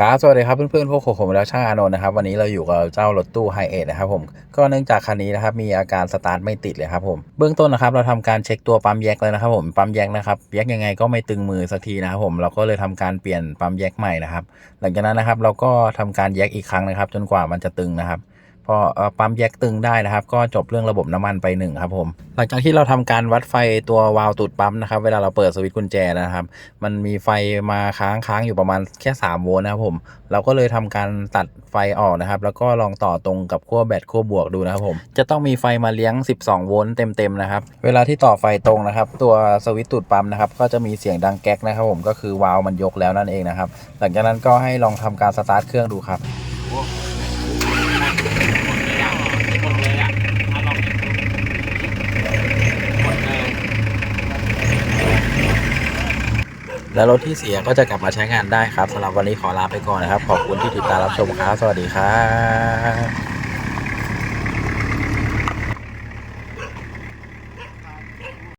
ครับสวัสดีครับเพื่อนๆพวกผมแล้วช่างอานนท์นะครับ วันนี้เราอยู่กับเจ้ารถตู้ไฮเอทนะครับผมก็เนื่องจากคันนี้นะครับมีอาการสตาร์ทไม่ติดเลยครับผมเบื้องต้นนะครับเราทำการเช็คตัวปั๊มแยกเลยนะครับผมปั๊มแยกนะครับแยกยังไงก็ไม่ตึงมือสักทีนะครับผมเราก็เลยทำการเปลี่ยนปั๊มแยกใหม่นะครับ หลังจากนั้นนะครับเราก็ทำการแยกอีกครั้งนะครับ จนกว่ามันจะตึงนะครับ พอปั๊มแยกตึงได้นะครับ ก็จบเรื่องระบบน้ำมันไปหนึ่งครับผม หลังจากที่เราทำการวัดไฟตัววาล์วตูดปั๊มนะครับ เวลาเราเปิดสวิตช์กุญแจนะครับ มันมีไฟมาค้างค้างอยู่ประมาณแค่ 3 โวลต์นะครับผม เราก็เลยทำการตัดไฟออกนะครับ แล้วก็ลองต่อตรงกับขั้วแบตขั้วบวกดูนะครับผม จะต้องมีไฟมาเลี้ยง 12 โวลต์เต็มๆนะครับ เวลาที่ต่อไฟตรงนะครับ ตัวสวิตช์ตูดปั๊มนะครับ ก็จะมีเสียงดังแก๊กนะครับผม ก็คือวาล์วมันยกแล้วนั่นเองนะครับ หลังจากนั้นก็ให้ลองทำการสตาร์ทเครื่องดูครับ หมดเลยอะอะลองดูหมดเลย แล้วรถที่เสียก็จะกลับมาใช้งานได้ครับสำหรับวันนี้ขอลาไปก่อนนะครับ ขอบคุณที่ติดตามรับชมครับ สวัสดีครับ